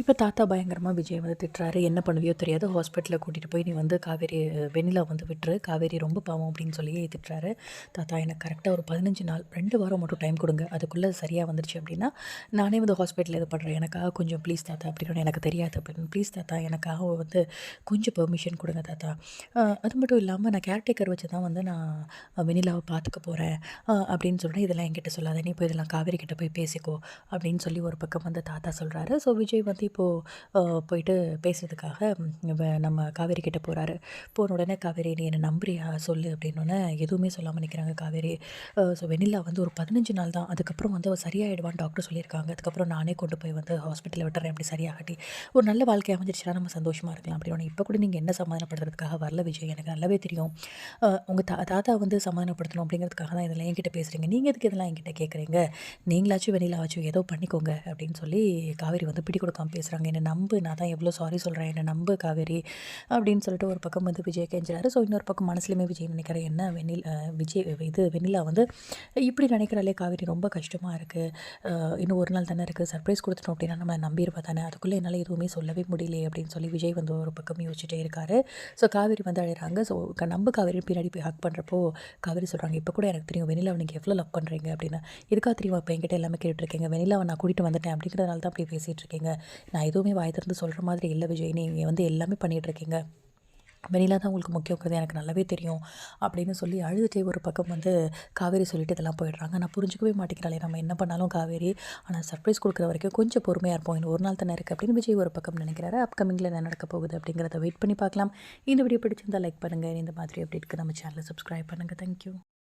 இப்போ தாத்தா பயங்கரமாக விஜய் வந்து திட்டுறாரு. என்ன பண்ணுவியோ தெரியாது. ஹாஸ்பிட்டலில் கூட்டிகிட்டு போய் நீ வந்து காவேரி வெண்ணிலா வந்து விட்டுரு. காவேரி ரொம்ப பாவம் அப்படின்னு சொல்லி திட்டுறாரு. தாத்தா எனக்கு கரெக்டாக ஒரு பதினஞ்சு நாள் ரெண்டு வாரம் மட்டும் டைம் கொடுங்க. அதுக்குள்ளே சரியாக வந்துருச்சு அப்படின்னா நானே வந்து ஹாஸ்பிட்டலில் இது பண்ணுறேன் எனக்காக கொஞ்சம் ப்ளீஸ் தாத்தா அப்படின்னு எனக்கு தெரியாது. அப்படின்னு ப்ளீஸ் தாத்தா எனக்காக வந்து கொஞ்சம் பெர்மிஷன் கொடுங்க தாத்தா. அது மட்டும் இல்லாமல் நான் கேர்டேக்கர் வச்சு தான் வந்து நான் வெண்ணிலாவை பார்த்துக்க போகிறேன் அப்படின்னு சொல்கிறேன் இதெல்லாம் என்கிட்ட சொல்லாத. நீ போய் இதெல்லாம் காவேரி கிட்ட போய் பேசிக்கோ அப்படின்னு சொல்லி ஒரு பக்கம் வந்து தாத்தா சொல்கிறாரு ஸோ விஜய் வந்து இப்போ இப்போது போயிட்டு பேசுறதுக்காக வ- நம்ம காவேரி கிட்ட போகிறாரு போன உடனே காவேரி நீ என்னை நம்புறியா? சொல்லு அப்படின்னோடனே எதுவுமே சொல்லாமல் நிற்கிறாங்க காவேரி. ஸோ வெண்ணிலா வந்து ஒரு பதினஞ்சு நாள் தான். அதுக்கப்புறம் வந்து அவள் சரியாயிடுவான்னு டாக்டர் சொல்லியிருக்காங்க. அதுக்கப்புறம் நானே கொண்டு போய் வந்து ஹாஸ்பிட்டலில் விட்டுறேன் அப்படி சரியாகட்டி. ஒரு நல்ல வாழ்க்கை அமைஞ்சிருச்சுன்னா நம்ம சந்தோஷமாக இருக்கலாம் அப்படின்னு இப்போ கூட நீங்கள் என்ன சமாதானப்படுத்துறதுக்காக வரல விஜய்? எனக்கு நல்லாவே தெரியும். உங்கள் தா தாத்தா வந்து சமாதானப்படுத்தணும் அப்படிங்கிறதுக்காக தான் இதெல்லாம் என்கிட்ட பேசுகிறீங்க நீங்கள் எதுக்கு இதெல்லாம் என்கிட்ட கேட்குறீங்க நீங்களாச்சும் வெண்ணிலாவாச்சும் ஏதோ பண்ணிக்கோங்க அப்படின்னு சொல்லி காவேரி வந்து பிடி கொடுக்காம பேசுகிறாங்க என்னை நம்பு நான் தான் எவ்வளோ சாரி சொல்கிறேன் என்னை நம்பு காவேரி. அப்படின்னு சொல்லிட்டு ஒரு பக்கம் வந்து விஜய் கெஞ்சுறாரு. ஸோ இன்னொரு பக்கம் மனசுலையுமே விஜய் நினைக்கிறேன் என்ன வெண்ணில் விஜய் இது வெண்ணிலா வந்து இப்படி நினைக்கிறாலே காவேரி ரொம்ப கஷ்டமாக இருக்குது இன்னும் ஒரு நாள் தானே இருக்குது சர்ப்ரைஸ் கொடுத்துட்டோம் அப்படின்னா நம்ம நம்பியிருப்பா தானே. அதுக்குள்ளே என்னால் எதுவுமே சொல்லவே முடியலையே அப்படின்னு சொல்லி விஜய் வந்து ஒரு பக்கம் யோசிச்சுட்டே இருக்காரு. ஸோ காவேரி வந்து அழுறாங்க. ஸோ நம்ப காவேரி பின்னாடி போய் ஹக் பண்ணுறப்போ காவேரி சொல்கிறாங்க இப்போ கூட எனக்கு தெரியும் வெண்ணிலா நீங்கள் எவ்வளோ லவ் பண்ணுறீங்க அப்படின்னு. இதுக்காக தெரியும்? இப்போ என்கிட்ட எல்லாமே கேட்டுருக்கீங்க வெண்ணிலாவை நான் கூட்டிகிட்டு வந்துட்டேன். அப்படிங்கிறதுனால தான் அப்படி பேசிகிட்டு இருக்கீங்க. நான் எதுவுமே வாய் திறந்து சொல்கிற மாதிரி இல்லை விஜய். நீங்கள் வந்து எல்லாமே பண்ணிகிட்ருக்கீங்க வெளியில் தான் உங்களுக்கு முக்கியங்கிறது எனக்கு நல்லாவே தெரியும் அப்படின்னு சொல்லி அழுதுட்டே ஒரு பக்கம் வந்து காவேரி சொல்லிட்டு இதெல்லாம் போயிடுறாங்க. நான் புரிஞ்சுக்கவே மாட்டேங்கிறாளே நம்ம என்ன பண்ணாலும் காவேரி. ஆனால் சர்ப்ரைஸ் கொடுக்குற வரைக்கும் கொஞ்சம் பொறுமையாக இருப்போம். இன்னும் ஒரு நாள் தானே இருக்குது அப்படின்னு விஜய் ஒரு பக்கம் நினைக்கிறாரு. அப்கமிங்கில் என்ன நடக்க போகுது அப்படிங்கிறத வெயிட் பண்ணி பார்க்கலாம். இந்த வீடியோ பிடிச்சிருந்தால் லைக் பண்ணுங்கள் இந்த மாதிரி அப்டேட்க்கு நம்ம சேனலை சப்ஸ்கிரைப் பண்ணுங்கள் தேங்க்யூ